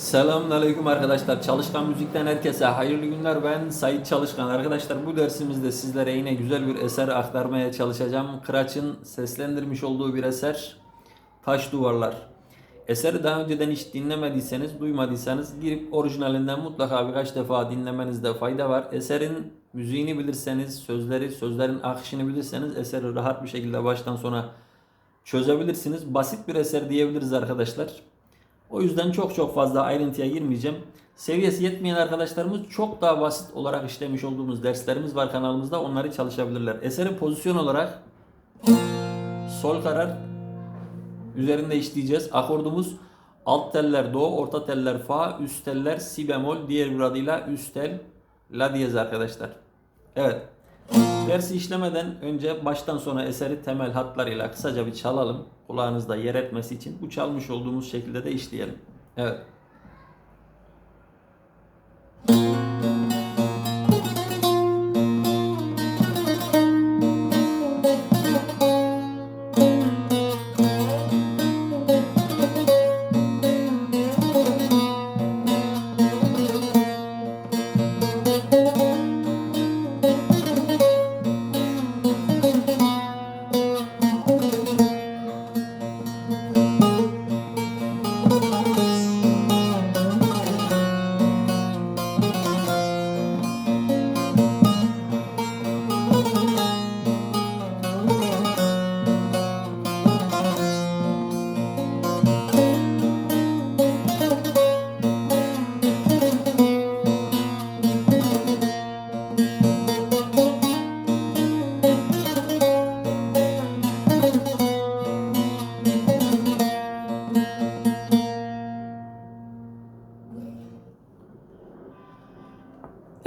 Selamünaleyküm arkadaşlar. Çalışkan Müzik'ten herkese hayırlı günler. Ben Sait Çalışkan. Arkadaşlar bu dersimizde sizlere yine güzel bir eser aktarmaya çalışacağım. Kıraç'ın seslendirmiş olduğu bir eser. Taş Duvarlar. Eseri daha önceden hiç dinlemediyseniz, duymadıysanız girip orijinalinden mutlaka birkaç defa dinlemenizde fayda var. Eserin müziğini bilirseniz, sözleri, sözlerin akışını bilirseniz eseri rahat bir şekilde baştan sona çözebilirsiniz. Basit bir eser diyebiliriz arkadaşlar. O yüzden çok çok fazla ayrıntıya girmeyeceğim. Seviyesi yetmeyen arkadaşlarımız çok daha basit olarak işlemiş olduğumuz derslerimiz var kanalımızda. Onları çalışabilirler. Eserin pozisyon olarak sol karar üzerinde işleyeceğiz. Akordumuz alt teller do, orta teller fa, üst teller si bemol, diğer bir adıyla üst tel la diyez arkadaşlar. Evet. Dersi işlemeden önce baştan sona eseri temel hatlarıyla kısaca bir çalalım. Kulağınızda yer etmesi için bu çalmış olduğumuz şekilde de işleyelim. Evet.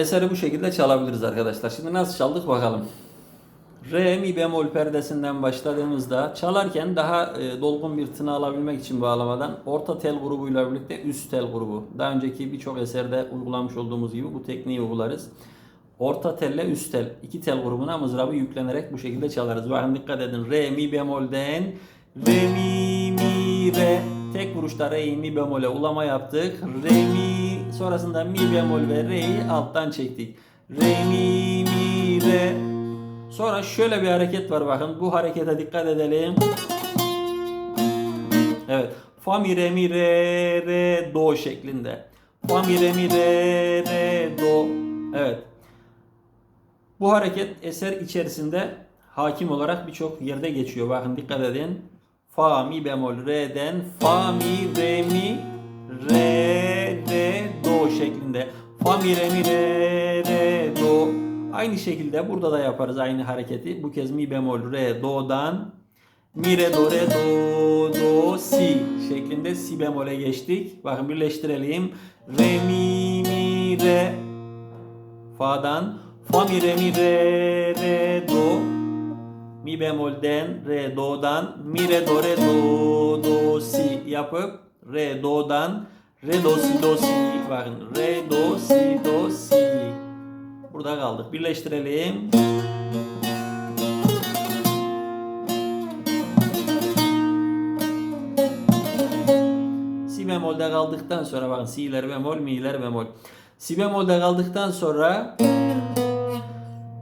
Eseri bu şekilde çalabiliriz arkadaşlar. Şimdi nasıl çaldık bakalım. Re mi bemol perdesinden başladığımızda çalarken daha e, dolgun bir tını alabilmek için bağlamadan orta tel grubuyla birlikte üst tel grubu. Daha önceki birçok eserde uygulamış olduğumuz gibi bu tekniği uygularız. Orta telle üst tel. iki tel grubuna mızrabı yüklenerek bu şekilde çalarız. Bakın dikkat edin. Re mi bemolden re mi mi re tek vuruşta re mi bemole ulama yaptık. Re mi sonrasında mi bemol ve re'yi alttan çektik. Re mi mi re Sonra şöyle bir hareket var bakın. Bu harekete dikkat edelim. Evet. Fa mi re mi re re do şeklinde. Fa mi re mi re re do. Evet. Bu hareket eser içerisinde hakim olarak birçok yerde geçiyor. Bakın dikkat edin. Fa mi bemol re'den fa mi re mi re re şeklinde. Fa mi re mi re re do. Aynı şekilde burada da yaparız aynı hareketi. Bu kez mi bemol re do'dan mi re do re do do si şeklinde si bemole geçtik. Bakın birleştirelim. Re mi mi re fa'dan fa mi re mi re re do mi bemolden re do'dan mi re do re do do si yapıp re do'dan re do si do si. Bakın re do si do si. Burada kaldık. Birleştirelim. Si bemolde kaldıktan sonra bakın si'ler bemol mi'ler bemol. Si bemolde kaldıktan sonra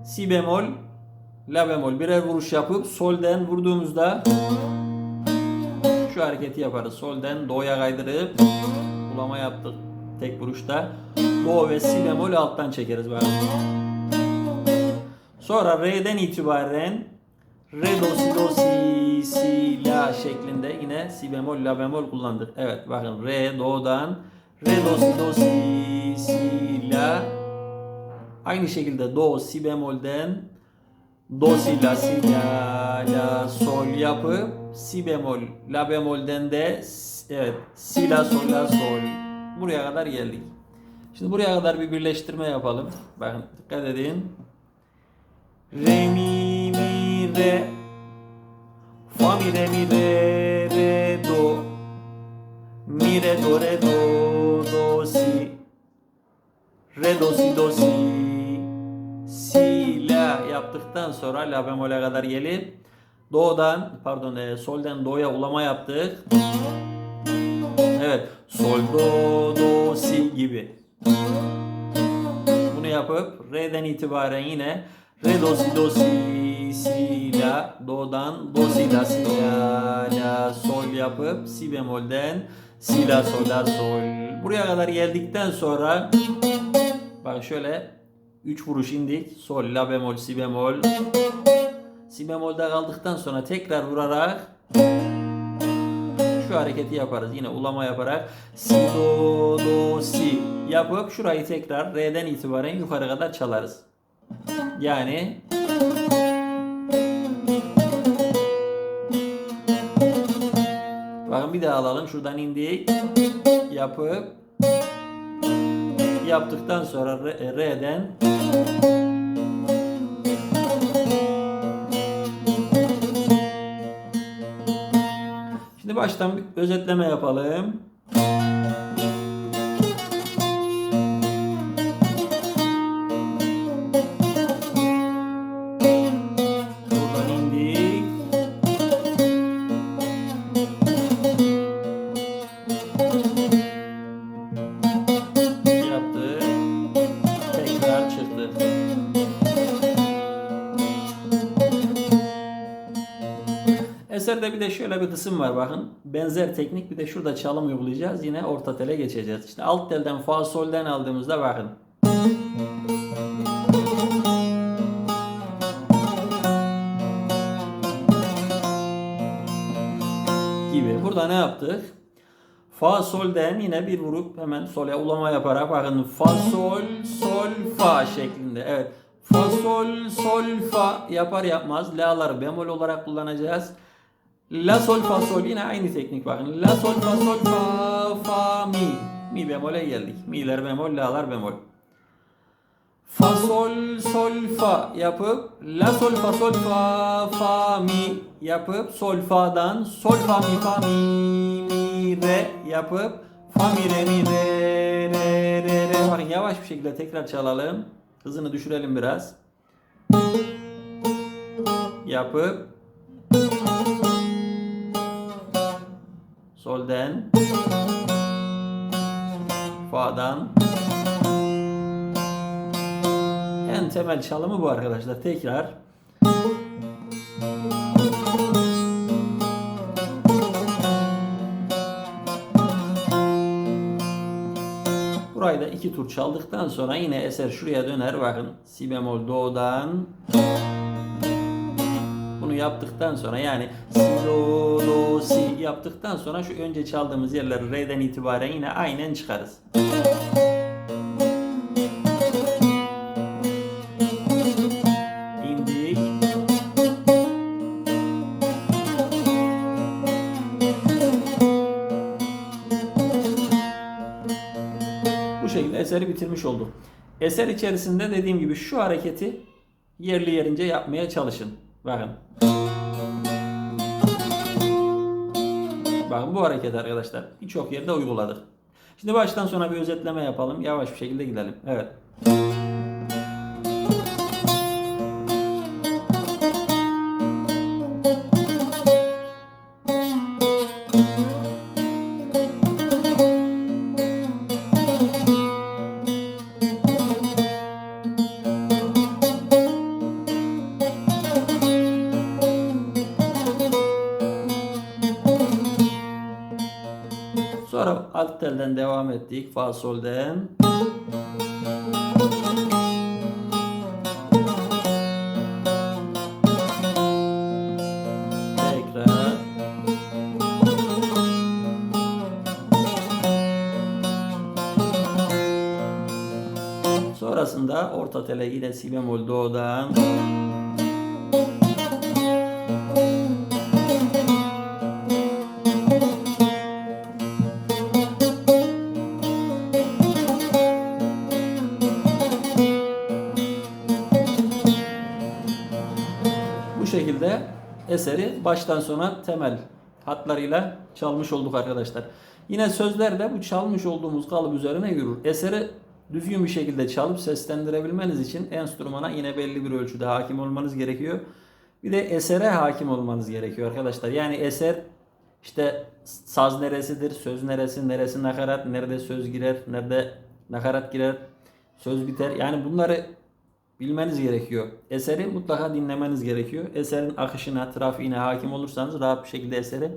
si bemol la bemol. Birer vuruş yapıp solden vurduğumuzda şu hareketi yaparız. Solden do'ya kaydırıp ulama yaptık tek vuruşta. Do ve si bemol alttan çekeriz böyle. Sonra re'den itibaren re do si do si si la şeklinde yine si bemol la bemol kullandık. Evet bakın re do'dan re do si do si si la aynı şekilde do si bemolden do si la si la la sol yapıp si bemol la bemolden de s- evet si la sol la sol buraya kadar geldik. Şimdi buraya kadar bir birleştirme yapalım. Bakın dikkat edin. Re mi mi re fa mi re mi re re do mi re do re do do si re do si do si si la yaptıktan sonra la bemole kadar gelip do'dan pardon e, solden do'ya ulama yaptık. Sol, do, do, si gibi. Bunu yapıp re'den itibaren yine re, do, si, do, si, si, la, do'dan do, si, la, si, la, la, sol yapıp si bemolden si, la, sol, la, sol. Buraya kadar geldikten sonra bak şöyle 3 vuruş indik. Sol, la bemol, si bemol. Si bemolde kaldıktan sonra tekrar vurarak şu hareketi yaparız. Yine ulama yaparak si do do si yapıp şurayı tekrar re'den itibaren yukarı kadar çalarız. Yani Bakın bir daha alalım. Şuradan indik. Yapıp yaptıktan sonra re- re'den baştan bir özetleme yapalım. De şöyle bir kısım var bakın. Benzer teknik bir de şurada çalım uygulayacağız. Yine orta tele geçeceğiz. İşte alt telden fa solden aldığımızda bakın. Gibi. Burada ne yaptık? Fa solden yine bir vurup hemen sole ulama yaparak bakın fa sol sol fa şeklinde. Evet. Fa sol sol fa yapar yapmaz la'ları bemol olarak kullanacağız. La sol fa sol yine aynı teknik bakın. La sol fa sol fa fa mi. Mi bemole geldik. Mi'ler bemol, la'lar bemol. Fa sol sol fa yapıp la sol fa sol fa fa mi yapıp sol fa'dan sol fa mi fa mi mi re yapıp fa mi re mi re re re re Bakın yavaş bir şekilde tekrar çalalım. Hızını düşürelim biraz. Yapıp solden fa'dan en temel çalımı bu arkadaşlar. Tekrar Burayı da iki tur çaldıktan sonra yine eser şuraya döner. Bakın si bemol do'dan bunu yaptıktan sonra yani si do do si yaptıktan sonra şu önce çaldığımız yerleri re'den itibaren yine aynen çıkarız. Şekilde eseri bitirmiş olduk. Eser içerisinde dediğim gibi şu hareketi yerli yerince yapmaya çalışın. Bakın. Bakın bu hareket arkadaşlar birçok yerde uyguladık. Şimdi baştan sona bir özetleme yapalım. Yavaş bir şekilde gidelim. Evet. Telden devam ettik. Fa solden. Sonrasında orta tele yine si bemol do'dan eseri baştan sona temel hatlarıyla çalmış olduk arkadaşlar. Yine sözler de bu çalmış olduğumuz kalıp üzerine yürür. Eseri düzgün bir şekilde çalıp seslendirebilmeniz için enstrümana yine belli bir ölçüde hakim olmanız gerekiyor. Bir de esere hakim olmanız gerekiyor arkadaşlar. Yani eser işte saz neresidir, söz neresi, neresi nakarat, nerede söz girer, nerede nakarat girer, söz biter. Yani bunları bilmeniz gerekiyor. Eseri mutlaka dinlemeniz gerekiyor. Eserin akışına, trafiğine hakim olursanız rahat bir şekilde eseri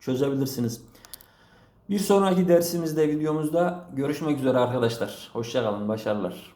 çözebilirsiniz. Bir sonraki dersimizde, videomuzda görüşmek üzere arkadaşlar. Hoşçakalın, başarılar.